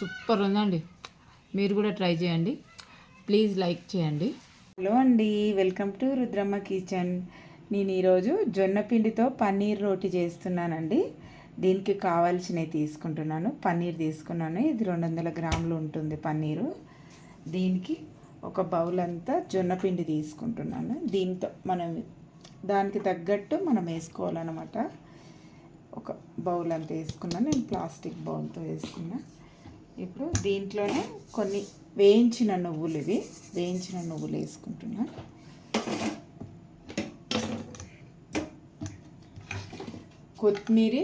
Super ఉందండి. మీరు కూడా ట్రై చేయండి. ప్లీజ్ లైక్ చేయండి. హలో అండి. Welcome to Rudramma kitchen. నేను ఈరోజు జొన్న పిండితో పన్నీర్ రోటి చేస్తున్నానండి. దీనికి కావాల్సినవి తీసుకుంటున్నాను. పన్నీర్ తీసుకున్నాను. ఇది రెండు వందల గ్రాములు ఉంటుంది పన్నీరు. దీనికి ఒక బౌల్ అంతా జొన్న పిండి తీసుకుంటున్నాను. దీంతో మనం దానికి తగ్గట్టు మనం వేసుకోవాలన్నమాట. ఒక బౌల్ అంతా వేసుకున్నాను. నేను ప్లాస్టిక్ బౌల్తో వేసుకున్నాను ఇప్పుడు దీంట్లోనే కొన్ని వేయించిన నువ్వులు ఇవి. వేయించిన నువ్వులు వేసుకుంటున్నా. కొత్తిమీర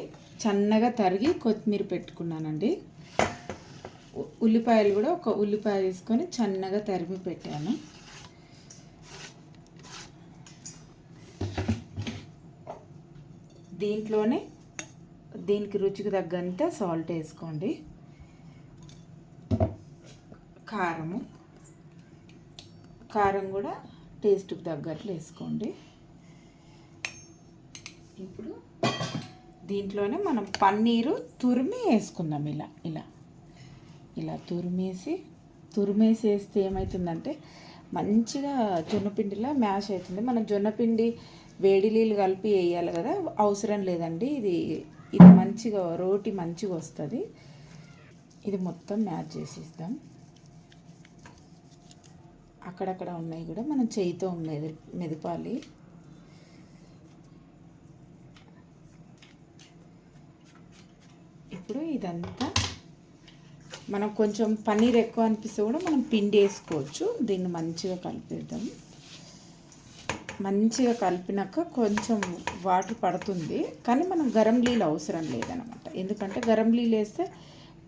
సన్నగా తరిగి కొత్తిమీర పెట్టుకున్నానండి. ఉల్లిపాయలు కూడా ఒక ఉల్లిపాయ తీసుకొని సన్నగా తరిగి పెట్టాను. దీంట్లోనే దీనికి రుచికి తగ్గంత సాల్ట్ వేసుకోండి. కారము. కారం కూడా టేస్ట్కి తగ్గట్లు వేసుకోండి. ఇప్పుడు దీంట్లోనే మనం పన్నీరు తురిమి వేసుకుందాం ఇలా ఇలా. ఇలా తురిమేసి తురిమేసి వేస్తే ఏమవుతుందంటే మంచిగా జొన్నపిండిలా మ్యాష్ అవుతుంది. మనం జొన్నపిండి వేడి నీళ్ళు కలిపి వేయాలి కదా అవసరం లేదండి. ఇది ఇది మంచిగా రోటి మంచిగా వస్తుంది. ఇది మొత్తం మ్యాచ్ చేసేద్దాం. అక్కడక్కడ ఉన్నాయి కూడా. మనం చేయితో మెది మెదపాలి. ఇప్పుడు ఇదంతా మనం కొంచెం పన్నీర్ ఎక్కువ అనిపిస్తే కూడా మనం పిండి వేసుకోవచ్చు. దీన్ని మంచిగా కలిపేద్దాం. మంచిగా కలిపినాక కొంచెం వాటర్ పడుతుంది. కానీ మనం గరం నీళ్ళు అవసరం లేదనమాట. ఎందుకంటే గరం నీళ్ళు వేస్తే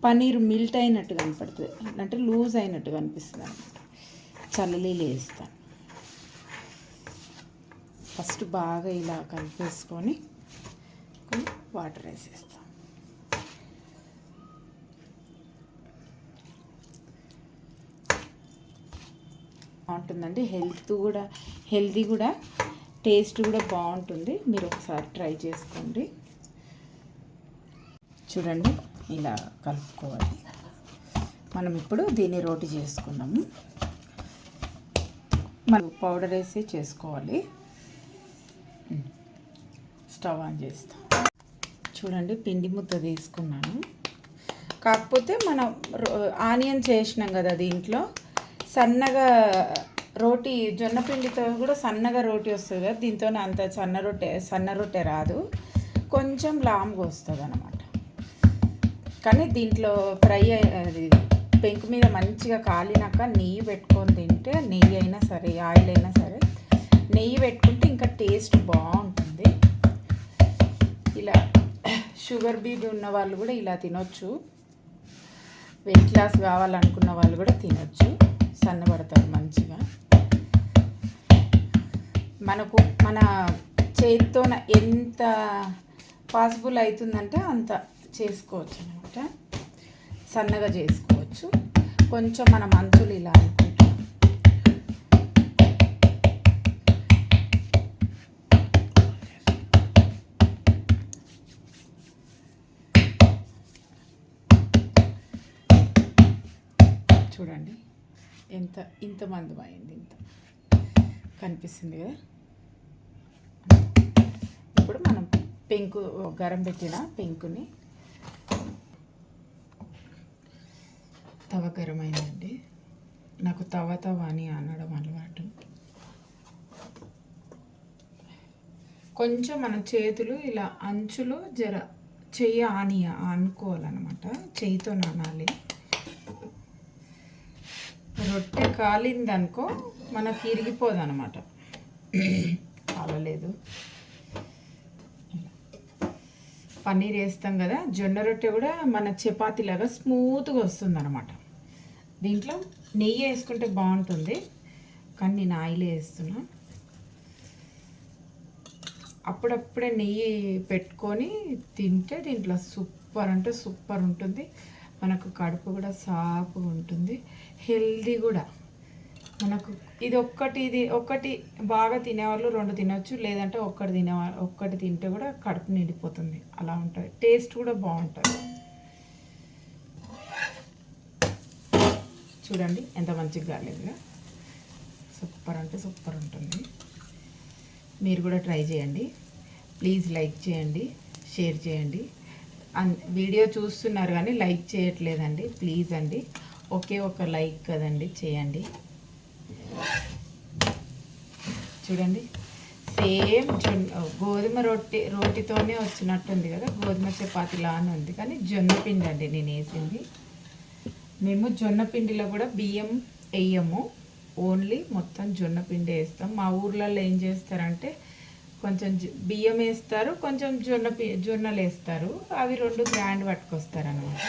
పన్నీర్ మిల్ట్ అయినట్టు కనపడుతుంది. అంటే లూజ్ అయినట్టు కనిపిస్తుంది అనమాట. చల్లనీళ్ళు వేస్తాను ఫస్ట్ బాగా ఇలా కలిపేసుకొని వాటర్ వేసేస్తాం. బాగుంటుందండి. హెల్త్ కూడా హెల్తీ కూడా టేస్ట్ కూడా బాగుంటుంది. మీరు ఒకసారి ట్రై చేసుకోండి. చూడండి ఇలా కలుపుకోవాలి. మనం ఇప్పుడు దీన్ని రోటి చేసుకున్నాము మనం పౌడర్ వేసి చేసుకోవాలి. స్టవ్ ఆన్ చేస్తాం. చూడండి పిండి ముద్ద తీసుకున్నాను. కాకపోతే మనం ఆనియన్స్ ఆనియన్ చేసినాం కదా దీంట్లో. సన్నగా రోటీ జొన్న పిండితో కూడా సన్నగా రోటీ వస్తుంది కదా దీంతో అంత సన్న రొట్టె సన్న రొట్టె రాదు. కొంచెం లాంగ్గా వస్తుంది అనమాట కానీ దీంట్లో ఫ్రై అది పెంకు మీద మంచిగా కాలినాక నెయ్యి పెట్టుకొని తింటే నెయ్యి అయినా సరే ఆయిల్ అయినా సరే. నెయ్యి పెట్టుకుంటే ఇంకా టేస్ట్ బాగుంటుంది. ఇలా షుగర్ బీబీ ఉన్న వాళ్ళు కూడా ఇలా తినొచ్చు. వెయిట్ లాస్ కావాలనుకున్న వాళ్ళు కూడా తినొచ్చు. సన్నబడతారు మంచిగా. మనకు మన చేతితో ఎంత పాసిబుల్ అవుతుందంటే అంత చేసుకోవచ్చు అనమాట సన్నగా చేసుకోవచ్చు. కొంచెం మన మంచులు ఇలా అనుకుంటాం చూడండి. ఎంత ఇంత మందం అయింది ఇంత. కనిపిస్తుంది కదా. ఇప్పుడు మనం పెంకు గరం పెట్టిన పెంకుని తవ గరం అయిందండి నాకు తవ తవ అని అనడం అలవాటు. కొంచెం మన చేతులు ఇలా అంచులు జర చెయ్యి ఆనియ అనుకోవాలన్నమాట చెయ్యితో నానాలి. రొట్టె కాలిందనుకో మనకి ఇరిగిపోదు అనమాట కాలలేదు. పన్నీర్ వేస్తాం కదా జొన్న రొట్టె కూడా మన చపాతీ లాగా స్మూత్గా వస్తుంది అనమాట దీంట్లో నెయ్యి వేసుకుంటే బాగుంటుంది కానీ నేను ఆయిల్ వేస్తున్నా. అప్పుడప్పుడే నెయ్యి పెట్టుకొని తింటే దీంట్లో సూపర్ అంటే సూపర్ ఉంటుంది. మనకు కడుపు కూడా సాపుగా ఉంటుంది. హెల్దీ కూడా. మనకు ఇది ఒక్కటి ఇది ఒక్కటి బాగా తినేవాళ్ళు రెండు తినవచ్చు లేదంటే ఒక్కటి తినేవా ఒక్కటి తింటే కూడా కడుపు నిండిపోతుంది. అలా ఉంటుంది. టేస్ట్ కూడా బాగుంటుంది. చూడండి ఎంత మంచిగా కాలేదుగా సూపర్ అంటే సూపర్ ఉంటుంది. మీరు కూడా ట్రై చేయండి. ప్లీజ్ లైక్ చేయండి షేర్ చేయండి. వీడియో చూస్తున్నారు కానీ లైక్ చేయట్లేదండి. ప్లీజ్ అండి. ఒకే ఒక లైక్ కదండి. చేయండి. చూడండి. సేమ్ జొన్న గోధుమ రొట్టె రోటితోనే వచ్చినట్టుంది కదా. గోధుమ చపాతి లానే ఉంది. కానీ జొన్న పిండి అండి నేను వేసింది. మేము జొన్న పిండిలో కూడా బియ్యం వేయము. ఓన్లీ మొత్తం జొన్న పిండి వేస్తాం. మా ఊర్లలో ఏం చేస్తారంటే కొంచెం బియ్యం వేస్తారు కొంచెం జొన్న పి జొన్నలు వేస్తారు అవి రెండు గ్రాండ్ పట్టుకొస్తారు అనమాట